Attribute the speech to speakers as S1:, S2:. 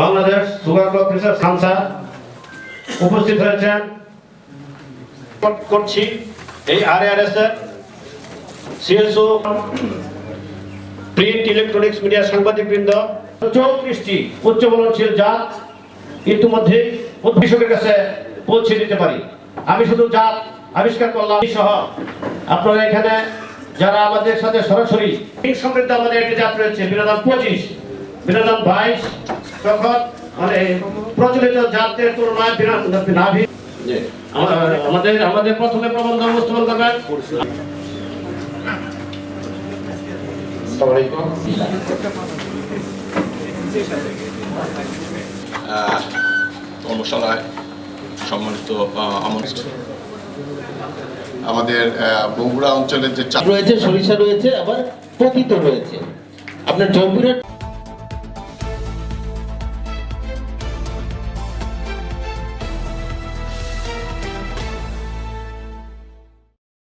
S1: Bangladesh sugar club উপস্থিত হয়েছেন। করছি এই আর আর এর সিএসও প্রিন্ট ইলেকট্রনিক্স মিডিয়া সাংবাদিক বৃন্দ চৌত্রিশটি উচ্চ মাননশীল জাত ইতিমধ্যে কাছে পৌঁছে দিতে পারি। আমি শুধু জাত আবিষ্কার করলাম, সহ আপনারা এখানে যারা আমাদের সাথে সরাসরি সমৃদ্ধ আমাদের একটি জাত রয়েছে। বিনোদন পঁচিশ বিনোদন বাইশ। তখন মানে প্রচলিত জাতের তুলনায় বিনা- নাভি। আমাদের আমাদের প্রথমে প্রবন্ধ উপস্থাপন করবেন।
S2: কর্মশালায় সম্মানিত আহ, আমন্ত্রিত। আমাদের বগুড়া অঞ্চলের যে
S3: রয়েছে সরিষা রয়েছে আবার পতিত রয়েছে। আপনার জম্বিরা